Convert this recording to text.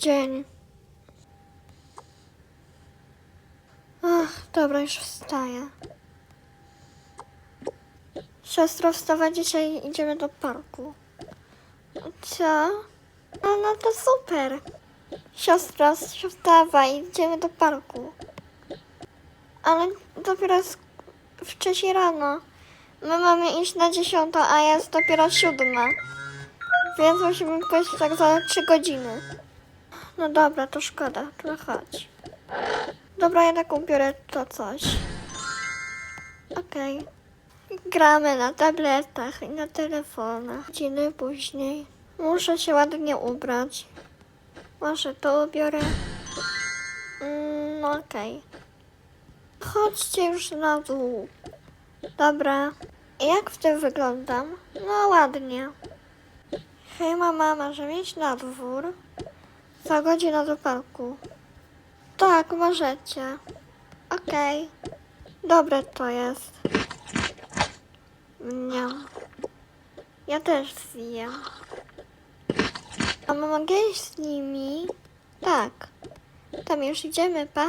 dzień. Ach, dobra, już wstaję. Siostro, wstawaj, dzisiaj idziemy do parku. Co? No, no to super. Siostro, wstawaj, idziemy do parku. Ale dopiero jest wcześniej rano. My mamy iść na dziesiątą, a jest dopiero siódma. Więc musimy pójść tak za trzy godziny. No dobra, to szkoda, to chodź. Dobra, jednak ubiorę to coś. Okej. Gramy na tabletach i na telefonach. Godziny później. Muszę się ładnie ubrać. Może to ubiorę. Mm, okej. Chodźcie już na dół. Dobra. Jak w tym wyglądam? No ładnie. Hej mama, możemy iść na dwór? Za godzinę do parku. Tak, możecie. Okej. Dobre to jest. Mniam. Ja też zjem. A mogę iść z nimi? Tak. Tam już idziemy, pa.